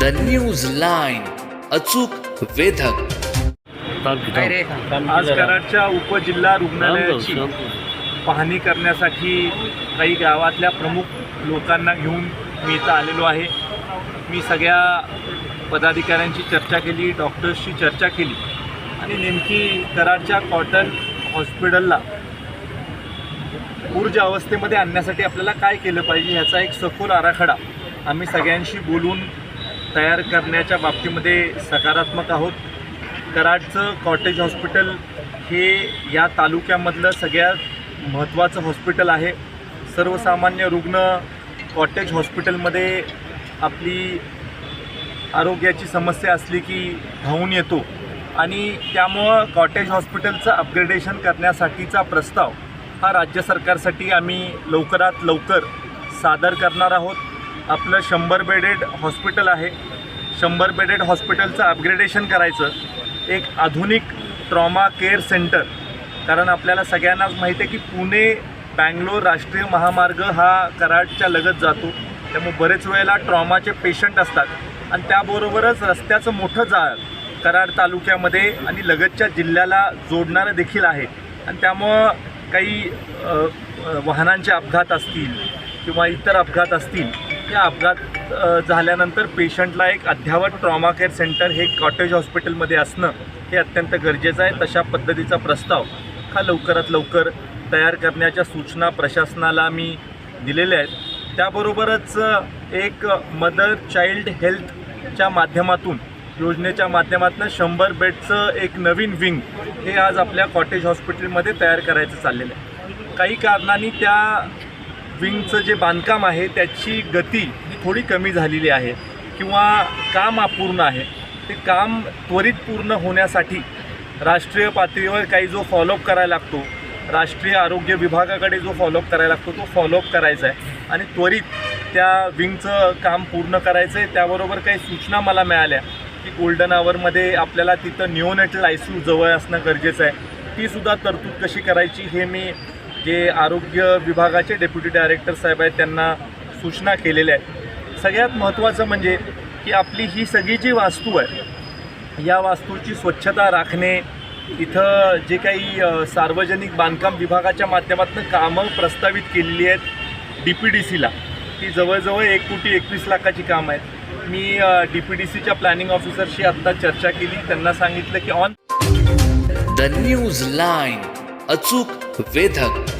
The news line अचूक वेधक. आज कराडच्या उपजिल्हा रुग्णालयाची पाहणी करण्यासाठी काही गावातल्या प्रमुख लोकांना घेऊन मी इथं आलेलो आहे. मी सगळ्या पदाधिकाऱ्यांची चर्चा केली डॉक्टर्सची चर्चा केली आणि नेमकी कराडच्या कॉटन हॉस्पिटलला ऊर्जा अवस्थेमध्ये आणण्यासाठी आपल्याला काय केलं पाहिजे ह्याचा एक सखोल आराखडा आम्ही सगळ्यांशी बोलून तयार करण्याच्या बाबतीमध्ये सकारात्मक आहोत. कराडचं कॉटेज हॉस्पिटल हे या तालुक्यामधलं सगळ्यात महत्त्वाचं हॉस्पिटल आहे. सर्वसामान्य रुग्ण कॉटेज हॉस्पिटलमध्ये आपली आरोग्याची समस्या असली की धावून येतो आणि त्यामुळं कॉटेज हॉस्पिटलचं अपग्रेडेशन करण्यासाठीचा प्रस्ताव हा राज्य सरकारसाठी आम्ही लवकरात लवकर सादर करणार आहोत. आपलं शंभर बेडेड हॉस्पिटल आहे. शंभर बेडेड हॉस्पिटलचं अपग्रेडेशन करायचं. एक आधुनिक ट्रॉमा केअर सेंटर कारण आपल्याला सगळ्यांनाच माहिती आहे की पुणे बँगलोर राष्ट्रीय महामार्ग हा कराडच्या लगत जातो. त्यामुळे बरेच वेळेला ट्रॉमाचे पेशंट असतात. आणि त्याबरोबरच रस्त्याचं मोठं जाळ कराड तालुक्यामध्ये आणि लगतच्या जिल्ह्याला जोडणारं देखील आहे. आणि त्यामुळं काही वाहनांचे अपघात असतील किंवा इतर अपघात असतील या अपघात झाल्यानंतर पेशंटला एक अद्ययावत ट्रॉमा केअर सेंटर हे कॉटेज हॉस्पिटलमध्ये असणं हे अत्यंत गरजेचं आहे. तशा पद्धतीचा प्रस्ताव हा लवकरात लवकर तयार करण्याच्या सूचना प्रशासनाला मी दिलेल्या आहेत. त्याबरोबरच एक मदर चाइल्ड हेल्थच्या माध्यमातून योजनेच्या माध्यमातून शंभर बेडचं एक नवीन विंग हे आज आपल्या कॉटेज हॉस्पिटलमध्ये तयार करायचं चाललेलं आहे. काही कारणांनी त्या विंगचं जे बांधकाम आहे त्याची गती ही थोडी कमी झालेली आहे किंवा काम अपूर्ण आहे. ते काम त्वरित पूर्ण होण्यासाठी राष्ट्रीय पातळीवर काही जो फॉलोअप करायला लागतो राष्ट्रीय आरोग्य विभागाकडे जो फॉलोअप करायला लागतो तो फॉलोअप करायचा आहे. आणि त्वरित त्या विंगचं काम पूर्ण करायचं आहे त्याबरोबर काही सूचना मला मिळाल्या की गोल्डन आवरमध्ये आपल्याला तिथं निओनेटल आय सी जवळ असणं गरजेचं आहे. तीसुद्धा तरतूद कशी करायची हे मी जे आरोग्य विभागाचे डेप्युटी डायरेक्टर साहेब आहेत त्यांना सूचना केलेल्या आहेत. सगळ्यात महत्त्वाचं म्हणजे की आपली ही सगळी जी वास्तू आहे या वास्तूची स्वच्छता राखणे इथं जे काही सार्वजनिक बांधकाम विभागाच्या माध्यमातून कामं प्रस्तावित केलेली आहेत डी पी डी सीला ती जवळजवळ एक कोटी एकवीस लाखाची कामं आहेत. मी डी पी डी सीच्या प्लॅनिंग ऑफिसरशी आत्ता चर्चा केली. त्यांना सांगितलं की ऑन द न्यूज लाईन अचूक वेधक.